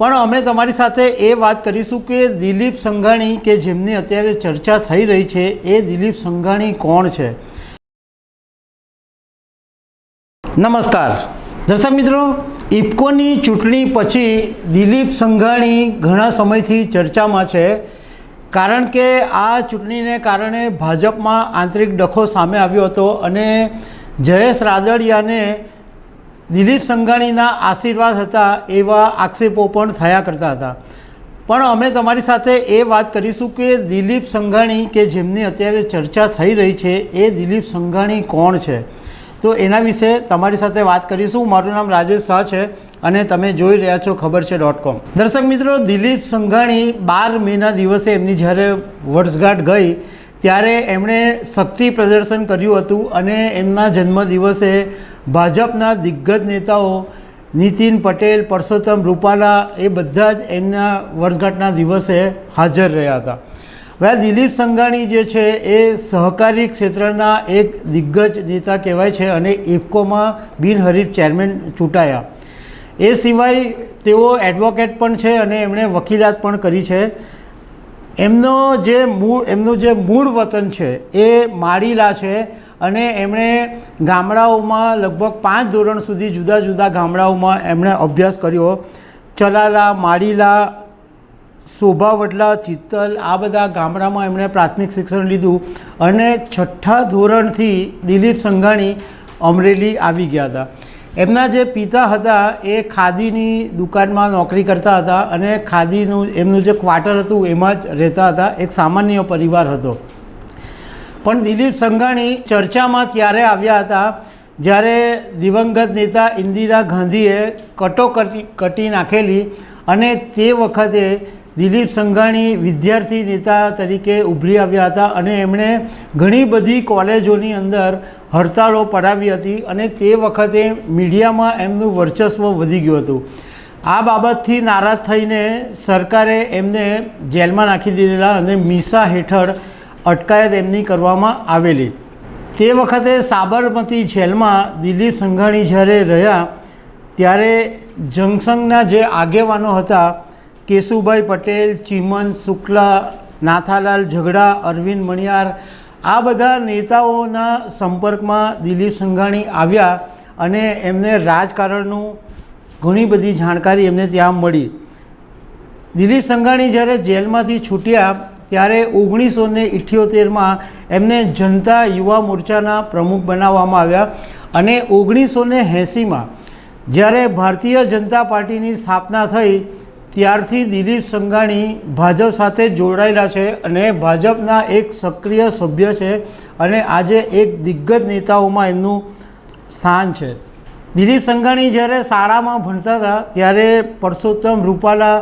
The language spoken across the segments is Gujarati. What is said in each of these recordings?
પણ અમે તમારી સાથે એ વાત કરીશું કે દિલીપ સંઘાણી કે જેમની અત્યારે ચર્ચા થઈ રહી છે, એ દિલીપ સંઘાણી કોણ છે? નમસ્કાર. દર્શક મિત્રો, ઇફકોની ચૂંટણી પછી દિલીપ સંઘાણી ઘણા સમયથી ચર્ચામાં છે, કારણ કે આ ચૂંટણીને કારણે ભાજપમાં આંતરિક ડખો સામે આવ્યો હતો અને જયેશ રાદડિયાને દિલીપ સંઘાણીના આશીર્વાદ હતા એવા આક્ષેપો પણ થયા કરતા હતા. પણ અમે તમારી સાથે એ વાત કરીશું કે દિલીપ સંઘાણી કે જેમની અત્યારે ચર્ચા થઈ રહી છે, એ દિલીપ સંઘાણી કોણ છે? તો એના વિશે તમારી સાથે વાત કરીશું. મારું નામ રાજેશ શાહ છે અને તમે જોઈ રહ્યા છો ખબર છે ડોટ કોમ. દર્શક મિત્રો, દિલીપ સંઘાણી બાર મેના દિવસે એમની જ્યારે વર્ષગાંઠ ગઈ, ત્યારે એમણે શક્તિ પ્રદર્શન કર્યું હતું અને એમના જન્મદિવસે ભાજપના દિગ્ગજ નેતાઓ નીતિન પટેલ, પરસોત્તમ રૂપાલા એ બધા જ એમના વર્ષગાંઠના દિવસે હાજર રહ્યા હતા. હવે દિલીપ સંઘાણી જે છે એ સહકારી ક્ષેત્રના એક દિગ્ગજ નેતા કહેવાય છે અને ઇફકોમાં બિનહરીફ ચેરમેન ચૂંટાયા. એ સિવાય તેઓ એડવોકેટ પણ છે અને એમણે વકીલાત પણ કરી છે. એમનો જે મૂળ, એમનું જે મૂળ વતન છે એ માળીલા છે. અને એમણે ગામડાઓમાં લગભગ પાંચ ધોરણ સુધી જુદા જુદા ગામડાઓમાં એમણે અભ્યાસ કર્યો. ચલાલા માળીલા શોભાવડલા ચિત્તલ, આ બધા ગામડામાં એમણે પ્રાથમિક શિક્ષણ લીધું અને છઠ્ઠા ધોરણથી દિલીપ સંઘાણી અમરેલી આવી ગયા હતા. એમના જે પિતા હતા એ ખાદીની દુકાનમાં નોકરી કરતા હતા અને ખાદીનું, એમનું જે ક્વાર્ટર હતું એમાં જ રહેતા હતા. એક સામાન્ય પરિવાર હતો. પણ દિલીપ સંઘાણી ચર્ચામાં ત્યારે આવ્યા હતા, જ્યારે દિવંગત નેતા ઇન્દિરા ગાંધીએ કટોકટી કટી નાખેલી અને તે વખતે દિલીપ સંઘાણી વિદ્યાર્થી નેતા તરીકે ઉભરી આવ્યા હતા અને એમણે ઘણી બધી કોલેજોની અંદર હડતાળો પડાવી હતી અને તે વખતે મીડિયામાં એમનું વર્ચસ્વ વધી ગયું હતું. આ બાબતથી નારાજ થઈને સરકારે એમને જેલમાં નાખી દીધેલા અને મીસા હેઠળ અટકાયત એમની કરવામાં આવેલી. તે વખતે સાબરમતી જેલમાં દિલીપ સંઘાણી જ્યારે રહ્યા, ત્યારે જંગસંઘના જે આગેવાનો હતા, કેશુભાઈ પટેલ, ચિમન શુક્લા, નાથાલાલ ઝઘડા, અરવિંદ મણિયાર, આ બધા નેતાઓના સંપર્કમાં દિલીપ સંઘાણી આવ્યા અને એમને રાજકારણનું ઘણી બધી જાણકારી એમને ત્યાં મળી. દિલીપ સંઘાણી જ્યારે જેલમાંથી છૂટ્યા ત્યારે ઓગણીસો ને ઇઠ્યોતેરમાં એમને જનતા યુવા મોરચાના પ્રમુખ બનાવવામાં આવ્યા અને ઓગણીસો ને એંસીમાં જ્યારે ભારતીય જનતા પાર્ટીની સ્થાપના થઈ, ત્યારથી દિલીપ સંઘાણી ભાજપ સાથે જોડાયેલા છે અને ભાજપના એક સક્રિય સભ્ય છે અને આજે એક દિગ્ગજ નેતાઓમાં એમનું સ્થાન છે. દિલીપ સંઘાણી જ્યારે શાળામાં ભણતા હતા, ત્યારે પરસોત્તમ રૂપાલા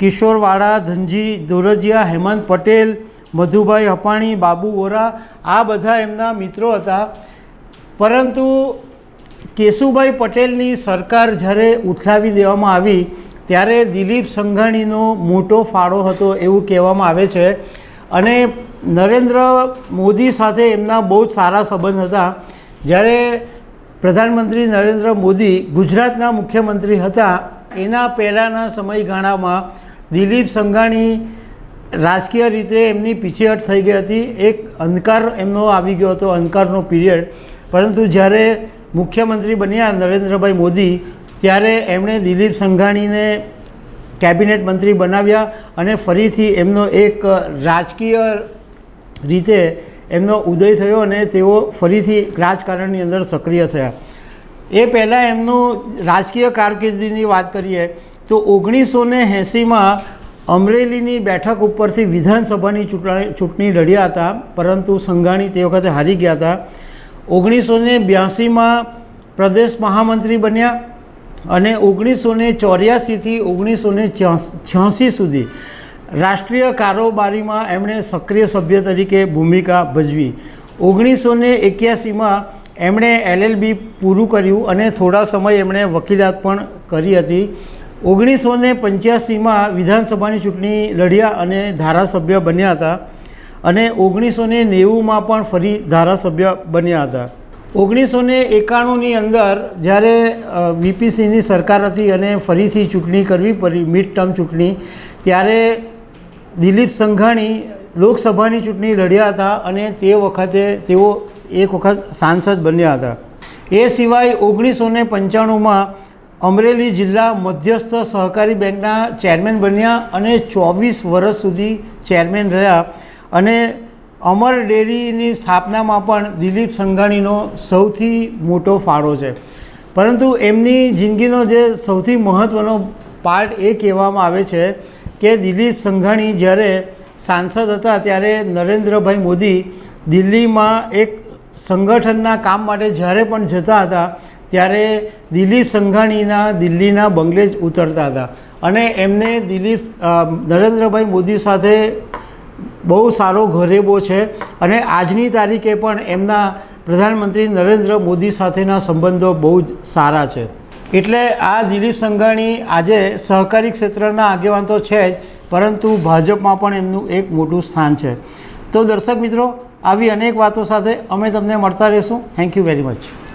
કિશોરવાડા ધનજી ધોરજીયા હેમંત પટેલ, મધુભાઈ હપાણી બાબુ વોરા આ બધા એમના મિત્રો હતા. પરંતુ કેશુભાઈ પટેલની સરકાર જ્યારે ઉઠાવી દેવામાં આવી, ત્યારે દિલીપ સંઘાણીનો મોટો ફાળો હતો એવું કહેવામાં આવે છે. અને નરેન્દ્ર મોદી સાથે એમના બહુ જ સારા સંબંધ હતા. જ્યારે પ્રધાનમંત્રી નરેન્દ્ર મોદી ગુજરાતના મુખ્યમંત્રી હતા, એના પહેલાંના સમયગાળામાં દિલીપ સંઘાણી રાજકીય રીતે એમની પીછેહટ થઈ ગઈ હતી. એક અંધકાર એમનો આવી ગયો હતો, અંધકારનો પીરિયડ. પરંતુ જ્યારે મુખ્યમંત્રી બન્યા નરેન્દ્રભાઈ મોદી, ત્યારે એમણે દિલીપ સંઘાણીને કેબિનેટ મંત્રી બનાવ્યા અને ફરીથી એમનો એક રાજકીય રીતે એમનો ઉદય થયો અને તેઓ ફરીથી રાજકારણની અંદર સક્રિય થયા. એ પહેલાં એમનું રાજકીય કારકિર્દીની વાત કરીએ તો ઓગણીસો ને એંસીમાં અમરેલીની બેઠક ઉપરથી વિધાનસભાની ચૂંટણી ચૂંટણી લડ્યા હતા, પરંતુ સંઘાણી તે વખતે હારી ગયા હતા. ઓગણીસો ને બ્યાસીમાં પ્રદેશ મહામંત્રી બન્યા અને ઓગણીસો ને ચોર્યાસીથી ઓગણીસો ને છ્યાસી સુધી રાષ્ટ્રીય કારોબારીમાં એમણે સક્રિય સભ્ય તરીકે ભૂમિકા ભજવી. ઓગણીસો ને એક્યાસીમાં એમણે એલએલબી પૂરું કર્યું અને થોડા સમય એમણે વકીલાત પણ કરી હતી. ઓગણીસો ને પંચ્યાસીમાં વિધાનસભાની ચૂંટણી લડ્યા અને ધારાસભ્ય બન્યા હતા અને ઓગણીસો ને નેવુંમાં પણ ફરી ધારાસભ્ય બન્યા હતા. ઓગણીસો ને એકાણુંની અંદર જ્યારે વીપીસીની સરકાર હતી અને ફરીથી ચૂંટણી કરવી પડી મિડ ટર્મ ચૂંટણી, ત્યારે દિલીપ સંઘાણી લોકસભાની ચૂંટણી લડ્યા હતા અને તે વખતે તેઓ એક વખત સાંસદ બન્યા હતા. એ સિવાય ઓગણીસો ને પંચાણુંમાં અમરેલી જિલ્લા મધ્યસ્થ સહકારી બેંકના ચેરમેન બન્યા અને ચોવીસ વર્ષ સુધી ચેરમેન રહ્યા અને અમર ડેરીની સ્થાપનામાં પણ દિલીપ સંઘાણીનો સૌથી મોટો ફાળો છે. પરંતુ એમની જિંદગીનો જે સૌથી મહત્ત્વનો પાર્ટ એ કહેવામાં આવે છે કે દિલીપ સંઘાણી જ્યારે સાંસદ હતા ત્યારે નરેન્દ્રભાઈ મોદી દિલ્હીમાં એક સંગઠનના કામ માટે જ્યારે પણ જતા હતા ત્યારે દિલીપ સંઘાણીના દિલ્હીના બંગલે જ ઉતરતા હતા. અને એમને દિલીપ નરેન્દ્રભાઈ મોદી સાથે બહુ સારો ઘરેબો છે અને આજની તારીખે પણ એમના પ્રધાનમંત્રી નરેન્દ્ર મોદી સાથેના સંબંધો બહુ જ સારા છે. એટલે આ દિલીપ સંઘાણી આજે સહકારી ક્ષેત્રના આગેવાન તો છે જ, પરંતુ ભાજપમાં પણ એમનું એક મોટું સ્થાન છે. તો દર્શક મિત્રો, આવી અનેક વાતો સાથે અમે તમને મળતા રહીશું. Thank you very much